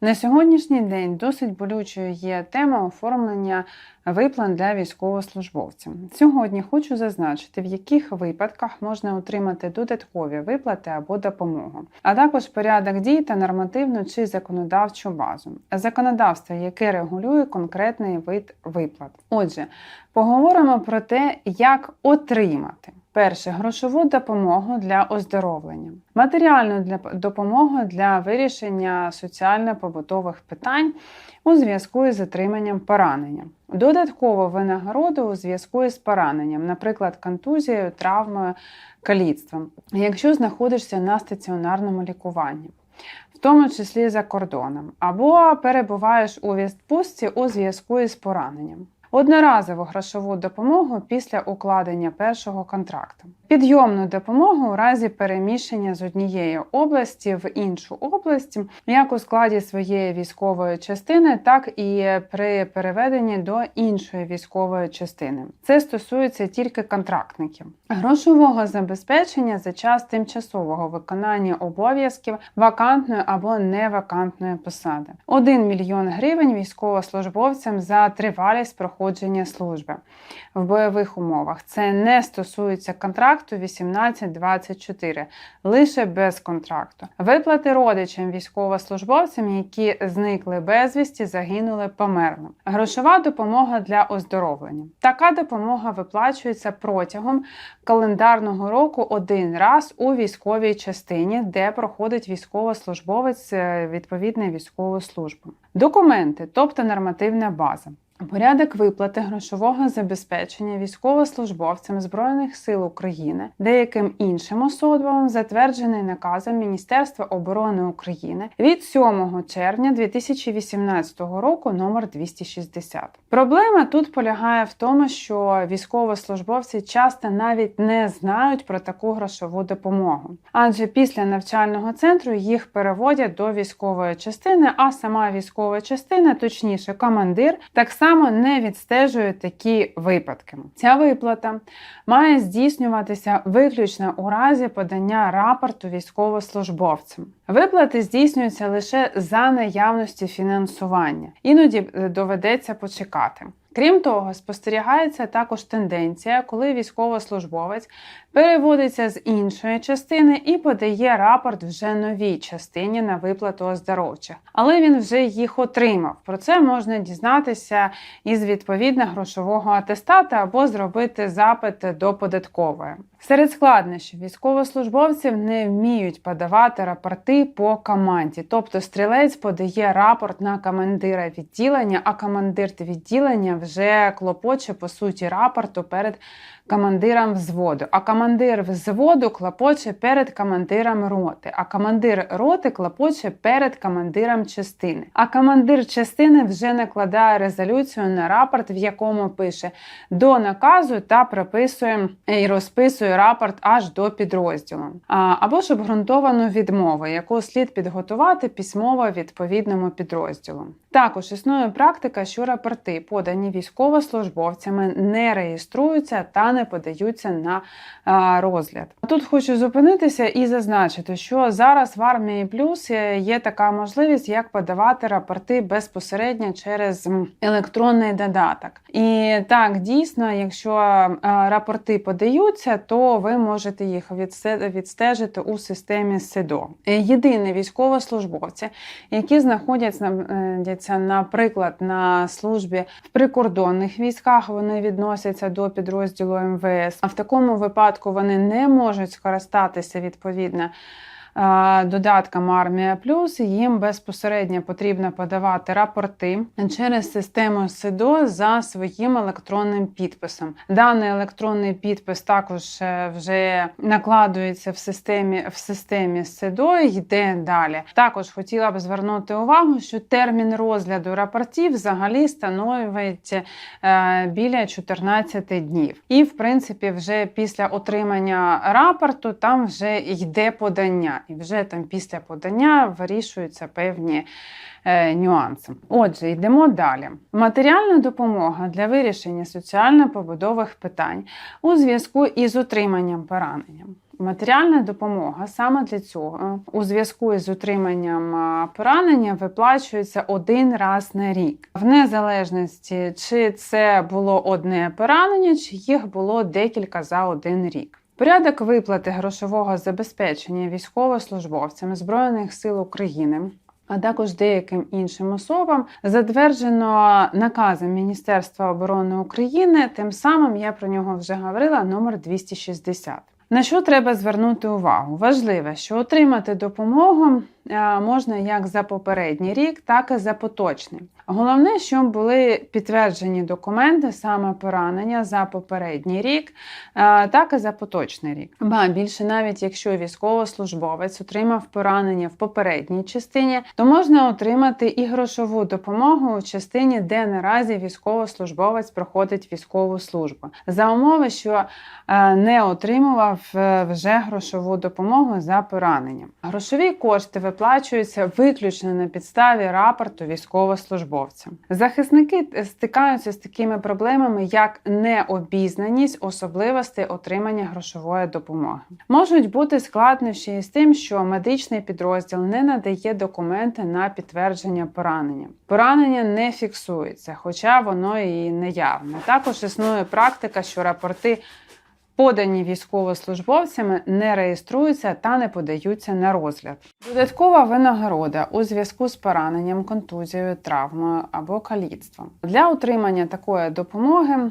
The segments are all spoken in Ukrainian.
На сьогоднішній день досить болючою є тема оформлення виплат для військовослужбовців. Сьогодні хочу зазначити, в яких випадках можна отримати додаткові виплати або допомогу, а також порядок дій та нормативну чи законодавчу базу, законодавство, яке регулює конкретний вид виплат. Отже, поговоримо про те, як отримати. Перше грошову допомогу для оздоровлення, матеріальну для допомогу для вирішення соціально-побутових питань у зв'язку із отриманням поранення, додаткову винагороду у зв'язку із пораненням, наприклад, контузією, травмою, каліцтвом, якщо знаходишся на стаціонарному лікуванні. В тому числі за кордоном, або перебуваєш у відпустці у зв'язку із пораненням одноразову грошову допомогу після укладення першого контракту, підйомну допомогу у разі переміщення з однієї області в іншу область, як у складі своєї військової частини, так і при переведенні до іншої військової частини. Це стосується тільки контрактників, грошового забезпечення за час тимчасового виконання обов'язків вакантної або невакантної посади. 1 мільйон гривень військовослужбовцям за тривалість проходження служби в бойових умовах. Це не стосується контракту 18-24, лише без контракту. Виплати родичам військовослужбовцям, які зникли безвісті, загинули померли. Грошова допомога для оздоровлення. Така допомога виплачується протягом календарного року один раз у військовій частині, де проходить військовослужбовець е, відповідної військової служби. Документи, тобто нормативна база. Порядок виплати грошового забезпечення військовослужбовцям Збройних сил України, деяким іншим особам, затверджений наказом Міністерства оборони України від 7 червня 2018 року номер 260. Проблема тут полягає в тому, що військовослужбовці часто навіть не знають про таку грошову допомогу, адже після навчального центру їх переводять до військової частини, а сама військова частина, точніше, командир, так само само не відстежує такі випадки. Ця виплата має здійснюватися виключно у разі подання рапорту військовослужбовцям. Виплати здійснюються лише за наявності фінансування, іноді е, доведеться почекати. Крім того, спостерігається також тенденція, коли військовослужбовець переводиться з іншої частини і подає рапорт вже новій частині на виплату оздоровчих, але він вже їх отримав. Про це можна дізнатися із відповідно грошового атестата або зробити запит до податкової. Серед складнощів. Військовослужбовців не вміють подавати рапорти по команді, тобто стрілець подає рапорт на командира відділення, а командир відділення вже клопоче по суті рапорту перед командиром взводу. А командир взводу клопоче перед командиром роти. А командир роти клопоче перед командиром частини. А командир частини вже накладає резолюцію на рапорт, в якому пише до наказу та прописує і розписує рапорт аж до підрозділу. Або ж обґрунтовану відмову, яку слід підготувати письмово відповідному підрозділу. Також існує практика, що рапорти, подані військовослужбовцями, не реєструються та не подаються на розгляд. Тут хочу зупинитися і зазначити, що зараз в армії плюс є така можливість, як подавати рапорти безпосередньо через електронний додаток. І так, дійсно, якщо рапорти подаються, то ви можете їх відстежити у системі СИДО. Єдині військовослужбовці, які знаходяться, наприклад, на службі в прикордонних військах, вони відносяться до підрозділу МВС. А в такому випадку вони не можуть скористатися відповідно додаткам Армія Плюс їм безпосередньо потрібно подавати рапорти через систему СИДО за своїм електронним підписом. Даний електронний підпис також е, вже накладується в системі в системі СИДО йде далі. Також хотіла б звернути увагу, що термін розгляду рапортів взагалі становить е, біля 14 днів. І, в принципі, вже після отримання рапорту там вже йде подання і вже там після подання вирішуються певні е, нюанси. Отже, йдемо далі. Матеріальна допомога для вирішення соціально-побудових питань у зв'язку із отриманням пораненням. Матеріальна допомога саме для цього у зв'язку із утриманням поранення виплачується один раз на рік, в незалежності чи це було одне поранення, чи їх було декілька за один рік. Порядок виплати грошового забезпечення військовослужбовцям Збройних сил України. А також деяким іншим особам затверджено наказом Міністерства оборони України. Тим самим я про нього вже говорила номер 260. На що треба звернути увагу? Важливо, що отримати допомогу можна як за попередній рік, так і за поточний. Головне, щоб були підтверджені документи, саме поранення за попередній рік, е, так і за поточний рік. Ба більше, навіть якщо військовослужбовець отримав поранення в попередній частині, то можна отримати і грошову допомогу у частині, де наразі військовослужбовець проходить військову службу, за умови, що е, не отримував е, вже грошову допомогу за пораненням. Грошові кошти виплачуються виключно на підставі рапорту військовослужбовця. Захисники стикаються з такими проблемами, як необізнаність особливостей отримання грошової допомоги. Можуть бути складнощі з тим, що медичний підрозділ не надає документи на підтвердження поранення. Поранення не фіксується, хоча воно і неявне. Також існує практика, що рапорти подані військовослужбовцями не реєструються та не подаються на розгляд. Додаткова винагорода у зв'язку з пораненням, контузією, травмою або каліцтвом. Для отримання такої допомоги.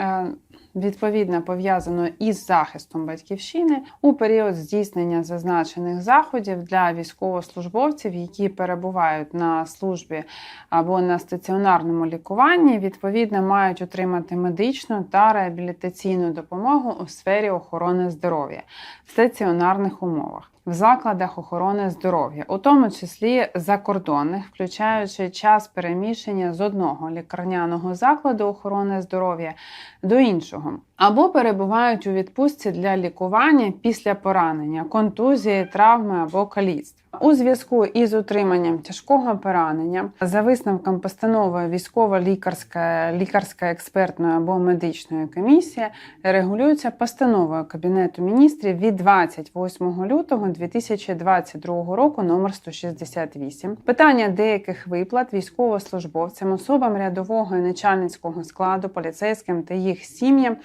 Е, Відповідно пов'язано із захистом батьківщини у період здійснення зазначених заходів для військовослужбовців, які перебувають на службі або на стаціонарному лікуванні, відповідно мають отримати медичну та реабілітаційну допомогу у сфері охорони здоров'я в стаціонарних умовах. В закладах охорони здоров'я, у тому числі закордонних, включаючи час переміщення з одного лікарняного закладу охорони здоров'я до іншого, або перебувають у відпустці для лікування після поранення, контузії, травми або каліцтва. У зв'язку із отриманням тяжкого поранення за висновком постанови військово-лікарська лікарська експертної або медичної комісії регулюється постановою Кабінету міністрів від 28 лютого 2022 року номер 168. Питання деяких виплат військовослужбовцям, особам рядового і начальницького складу, поліцейським та їх сім'ям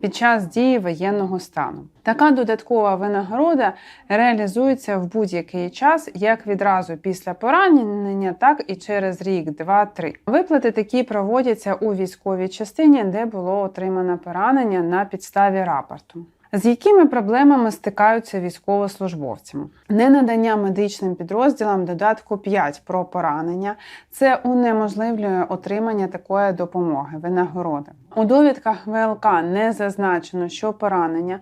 під час дії воєнного стану. Така додаткова винагорода реалізується в будь-який час, як відразу після поранення, так і через рік, два-три. Виплати такі проводяться у військовій частині, де було отримано поранення на підставі рапорту. З якими проблемами стикаються військовослужбовці? Ненадання медичним підрозділам додатку 5 про поранення це унеможливлює отримання такої допомоги, винагороди. У довідках ВЛК не зазначено, що поранення,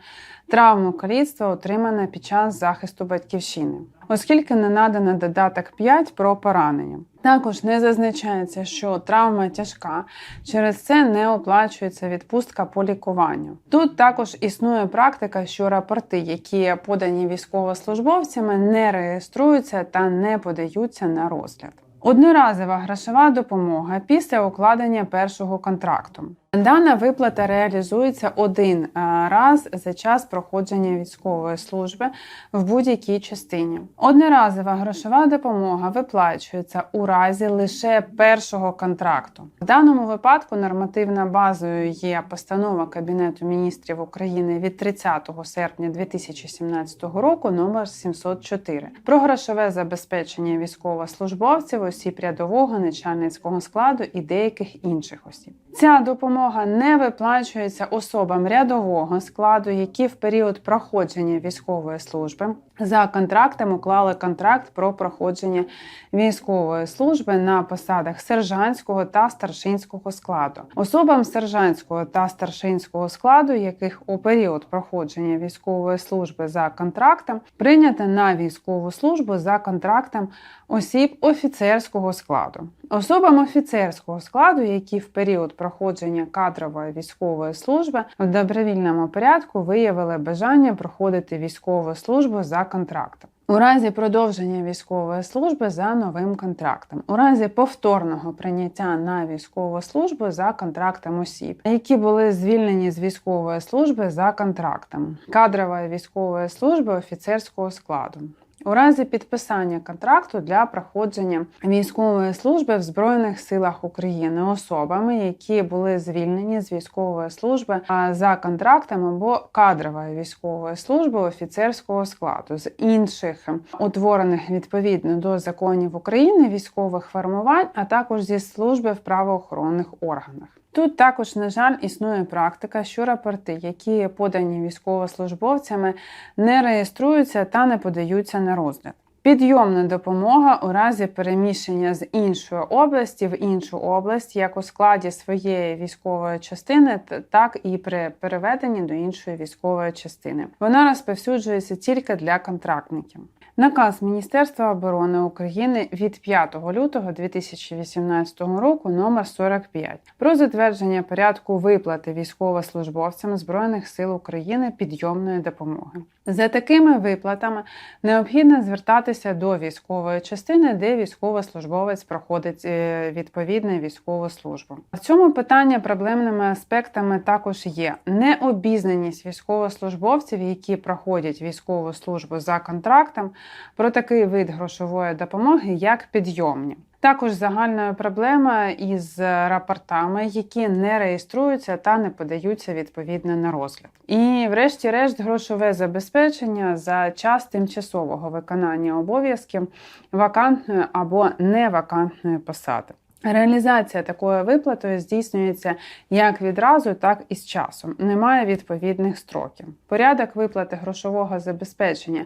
травму каліцтва отримане під час захисту батьківщини, оскільки не надано додаток 5 про поранення. Також не зазначається, що травма тяжка, через це не оплачується відпустка по лікуванню. Тут також існує практика, що рапорти, які подані військовослужбовцями, не реєструються та не подаються на розгляд. Одноразова грошова допомога після укладення першого контракту. Дана виплата реалізується один раз за час проходження військової служби в будь-якій частині. Одноразова грошова допомога виплачується у разі лише першого контракту. В даному випадку нормативною базою є постанова Кабінету міністрів України від 30 серпня 2017 року номер 704 про грошове забезпечення військовослужбовців, осіб рядового начальницького складу і деяких інших осіб. Ця допомога не виплачується особам рядового складу, які в період проходження військової служби за контрактом уклали контракт про проходження військової служби на посадах сержантського та старшинського складу. Особам сержантського та старшинського складу, яких у період проходження військової служби за контрактом прийнято на військову службу за контрактом осіб офіцерського складу. Особам офіцерського складу, які в період проходження кадрової військової служби в добровільному порядку виявили бажання проходити військову службу за контрактом. У разі продовження військової служби за новим контрактом, у разі повторного прийняття на військову службу за контрактом осіб, які були звільнені з військової служби за контрактом, кадрової військової служби офіцерського складу. У разі підписання контракту для проходження військової служби в Збройних силах України особами, які були звільнені з військової служби за контрактом або кадрової військової служби офіцерського складу з інших утворених відповідно до законів України військових формувань, а також зі служби в правоохоронних органах. Тут також, на жаль, існує практика, що рапорти, які подані військовослужбовцями, не реєструються та не подаються на розгляд. Підйомна допомога у разі переміщення з іншої області в іншу область, як у складі своєї військової частини, так і при переведенні до іншої військової частини. Вона розповсюджується тільки для контрактників. Наказ Міністерства оборони України від 5 лютого 2018 року номер 45 про затвердження порядку виплати військовослужбовцям Збройних сил України підйомної допомоги. За такими виплатами необхідно звертатися до військової частини, де військовослужбовець проходить е, відповідну військову службу. В цьому питанні проблемними аспектами також є необізнаність військовослужбовців, які проходять військову службу за контрактом, про такий вид грошової допомоги, як підйомні. Також загальна проблема із рапортами, які не реєструються та не подаються відповідно на розгляд. І, врешті-решт, грошове забезпечення за час тимчасового виконання обов'язків вакантної або невакантної посади. Реалізація такої виплати здійснюється як відразу, так і з часом. Немає відповідних строків. Порядок виплати грошового забезпечення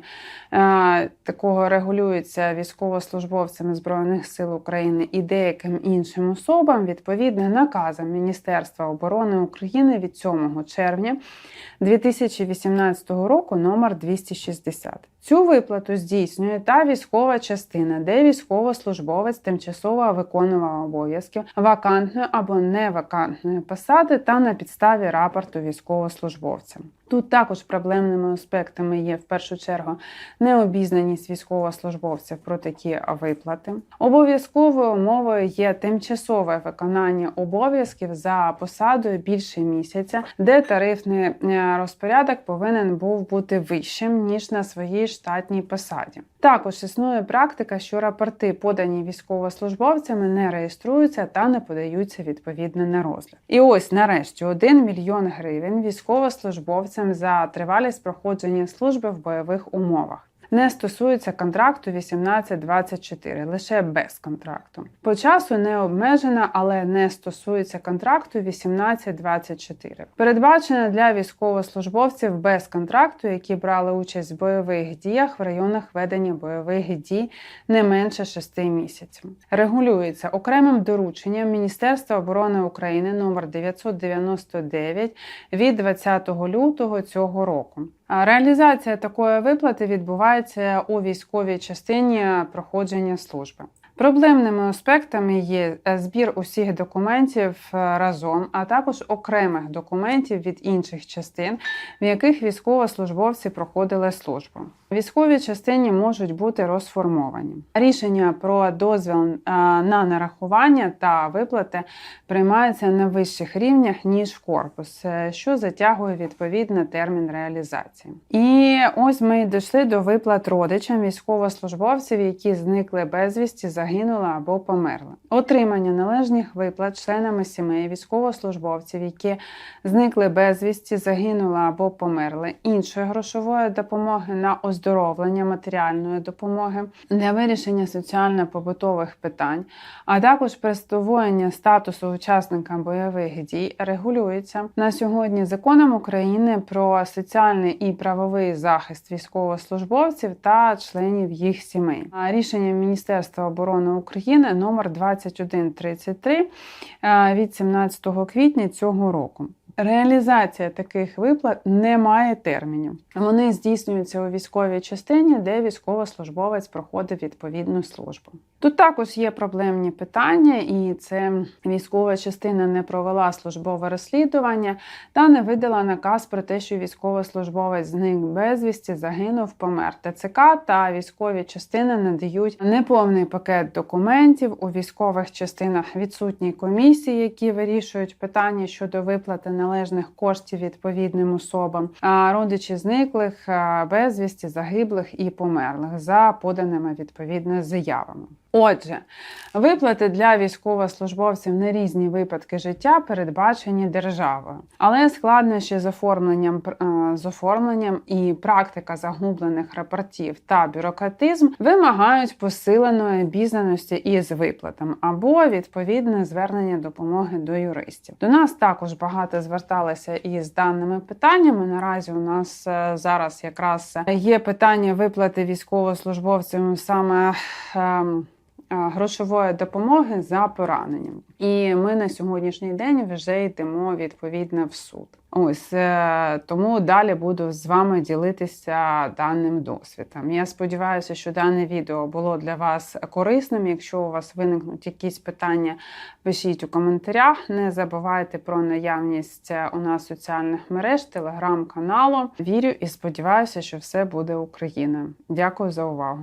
е, такого регулюється військовослужбовцями Збройних сил України і деяким іншим особам відповідно наказом Міністерства оборони України від 7 червня 2018 року номер 260. Цю виплату здійснює та військова частина, де військовослужбовець тимчасово виконував обов'язків вакантної або невакантної посади та на підставі рапорту військовослужбовця. Тут також проблемними аспектами є в першу чергу необізнаність військовослужбовців про такі виплати. Обов'язковою умовою є тимчасове виконання обов'язків за посадою більше місяця, де тарифний е, розпорядок повинен був бути вищим ніж на своїй штатній посаді. Також існує практика, що рапорти, подані військовослужбовцями, не реєструються та не подаються відповідно на розгляд. І ось нарешті 1 мільйон гривень військовослужбовцям за тривалість проходження служби в бойових умовах не стосується контракту 1824, лише без контракту. По часу не обмежена, але не стосується контракту 1824. Передбачена для військовослужбовців без контракту, які брали участь в бойових діях в районах ведення бойових дій не менше 6 місяців. Регулюється окремим дорученням Міністерства оборони України номер 999 від 20 лютого цього року. Реалізація такої виплати відбувається у військовій частині проходження служби. Проблемними аспектами є е, збір усіх документів е, разом, а також окремих документів від інших частин, в яких військовослужбовці проходили службу. Військові частині можуть бути розформовані. Рішення про дозвіл е, на нарахування та виплати приймаються на вищих рівнях ніж корпус, що затягує відповідно термін реалізації. І ось ми дійшли до виплат родичам військовослужбовців, які зникли безвісті за загинула або померла. Отримання належних виплат членами сімей військовослужбовців, які зникли безвісті, загинули або померли, іншої грошової допомоги на оздоровлення матеріальної допомоги для вирішення соціально-побутових питань, а також присвоєння статусу учасника бойових дій регулюється на сьогодні законом України про соціальний і правовий захист військовослужбовців та членів їх сімей. Рішення Міністерства оборони оборони України номер 2133 е, від 17 квітня цього року. Реалізація таких виплат не має термінів. Вони здійснюються у військовій частині, де військовослужбовець проходить відповідну службу. Тут також є проблемні питання, і це військова частина не провела службове розслідування та не видала наказ про те, що військовослужбовець зник безвісті, загинув, помер. ТЦК та військові частини надають неповний пакет документів. У військових частинах відсутні комісії, які вирішують питання щодо виплати належних коштів відповідним особам. А родичі зниклих безвісті, загиблих і померлих за поданими відповідно заявами. Отже, виплати для військовослужбовців на різні випадки життя передбачені державою, але складнощі з оформленням е, з оформленням і практика загублених рапортів та бюрократизм вимагають посиленої обізнаності із виплатами або відповідне звернення допомоги до юристів. До нас також багато зверталися із даними питаннями. Наразі у нас е, зараз якраз є питання виплати військовослужбовцям саме. Е, Грошової допомоги за пораненням, і ми на сьогоднішній день вже йдемо відповідно в суд. Ось е, тому далі буду з вами ділитися даним досвідом. Я сподіваюся, що дане відео було для вас корисним. Якщо у вас виникнуть якісь питання, пишіть у коментарях. Не забувайте про наявність у нас соціальних мереж, телеграм-каналу. Вірю і сподіваюся, що все буде Україна. Дякую за увагу.